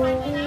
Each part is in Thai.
会议。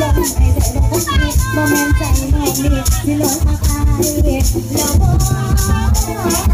ลงไปแต่ลงไปบ่แม่นใจไม่มีนี่สิลงมาตายเล้วบ่